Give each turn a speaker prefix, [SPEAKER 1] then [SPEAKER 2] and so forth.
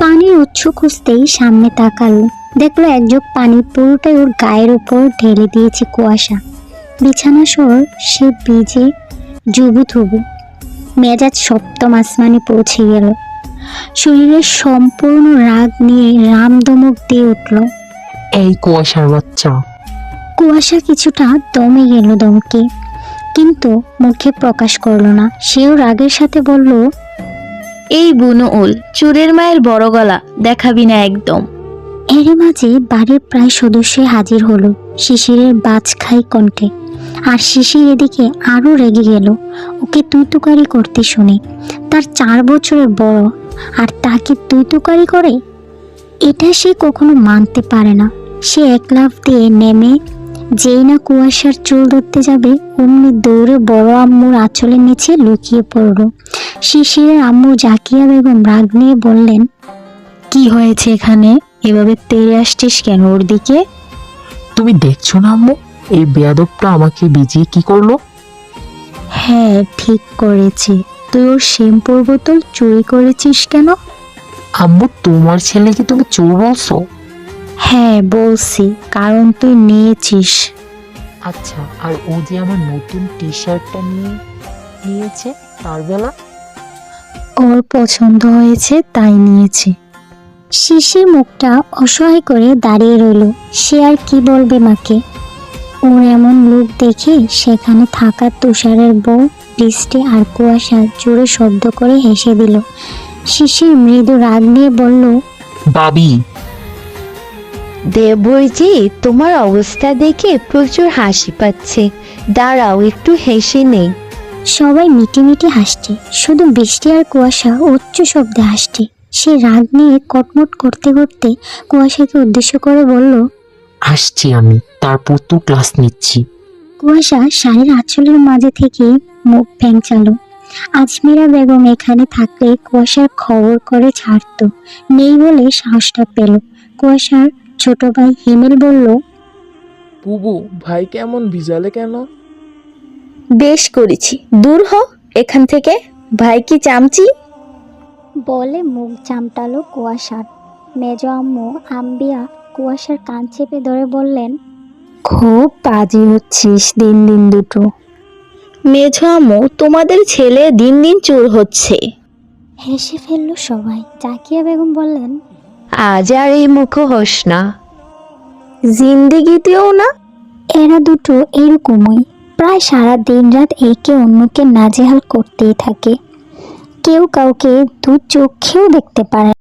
[SPEAKER 1] পানির উৎস খুঁজতেই সামনে তাকালো। দেখল এক যোগ পানি পুরোটাই ওর গায়ের উপর ঢেলে দিয়েছে কুয়াশা। বিছানা সর সে ভিজে জুবু থুবু মেজাজ সপ্তম আসমানে পৌঁছে গেল। শরীরের সম্পূর্ণ রাগ নিয়ে রামদমক দিয়ে উঠল।
[SPEAKER 2] এই কুয়াশার বাচ্চা।
[SPEAKER 1] কুয়াশা কিছুটা দমে গেল দমকে। কিন্তু মুখে প্রকাশ করল না। সেও রাগের সাথে বলল
[SPEAKER 3] এই বুনো ওল চোরের মায়ের বড় গলা দেখাবি না একদম।
[SPEAKER 1] এর মাঝে বাড়ির প্রায় সদস্য হাজির হলো শিশিরের বাজ খাই কণ্ঠে। আর শিশির এদিকে আরও রেগে গেল, ওকে তুই তুকারি করতে শুনে। তার চার বছরের বড়, আর তাকে তুই তুকারি করে? এটা সে কখনো মানতে পারে না। সে এক লাফ দিয়ে নেমে, যেই না কুয়াশার চুল ধরতে যাবে, অমনি দৌড়ে বড় আম্মুর আঁচলের নিচে লুকিয়ে পড়ল। শিশিরের আম্মু জাকিয়া বেগম রাগ নিয়ে বললেন
[SPEAKER 3] কি হয়েছে এখানে? এভাবে তেড়ে আসছিস কেন ওর দিকে?
[SPEAKER 2] তুমি দেখছ না আম্মু এই বেয়াদবটা আমাকে বিজিয়ে কি করল?
[SPEAKER 3] হ্যাঁ ঠিক করেছে। তুই ওর শ্যাম্পুর বোতল চুরি করেছিস কেন?
[SPEAKER 2] আম্মু তোমার ছেলেকে তুমি চোর বলছো?
[SPEAKER 3] হ্যাঁ বলছি কারণ তুই নিয়েছিস।
[SPEAKER 2] আচ্ছা আর ও যে আমার নতুন টি শার্টটা নিয়ে নিয়েছে তার বেলা?
[SPEAKER 3] ওর পছন্দ হয়েছে তাই নিয়েছে।
[SPEAKER 1] শিশির মুখটা অসহায় করে দাঁড়িয়ে রইল। সে আর কি বলবে মাকে? ওর এমন লোক দেখে সেখানে থাকা তুষারের বউ বৃষ্টি আর কুয়াশা জোরে শব্দ করে হেসে দিল। শিশির মৃদু রাগ নিয়ে বলল
[SPEAKER 2] বাবি।
[SPEAKER 4] দেবরজি তোমার অবস্থা দেখে প্রচুর হাসি পাচ্ছে। দাঁড়াও একটু হেসে নেই।
[SPEAKER 1] সবাই মিটি মিটি হাসছে। শুধু বৃষ্টি আর কুয়াশা উচ্চ শব্দে হাসছে। সে রাগ নিয়ে কটমট করতে করতে কুয়াশাকে উদ্দেশ্য করে বলল
[SPEAKER 2] আসছি আমি তারপর তো ক্লাস নিচ্ছি।
[SPEAKER 1] কুয়াশা শাড়ির আঁচলের মাঝে থেকে মুখ ভ্যাংচালো আজমিরা বেগম এখানে থাকলে কুয়াশার খবর করে ছাড়তো। নেই বলে সাহসটা পেল। কুয়াশার ছোট ভাই হিমেল বলল
[SPEAKER 5] বুবু ভাই কেমন ভিজালে কেন?
[SPEAKER 4] বেশ করেছি। দূর হ এখান থেকে। ভাই কি চামচি?
[SPEAKER 1] বলে মুখ চামটালো কুয়াশার। মেজ আম্মু আম্বিয়া কুয়াশার কান চেপে ধরে বললেন
[SPEAKER 3] খুব বাজি হচ্ছিস দিন দিন দুটো।
[SPEAKER 4] মেঝো আম্মু তোমাদের ছেলে দিন দিন চোর হচ্ছে।
[SPEAKER 1] হেসে ফেলল সবাই। জাকিয়া বেগম বললেন
[SPEAKER 4] আজ আর এই মুখ হোস না। জিন্দিগিতেও না?
[SPEAKER 1] এরা দুটো এরকমই। প্রায় সারা দিন রাত একে অন্যকে নাজেহাল করতেই থাকে। কেউ কাউকে দু চোখেও দেখতে পারে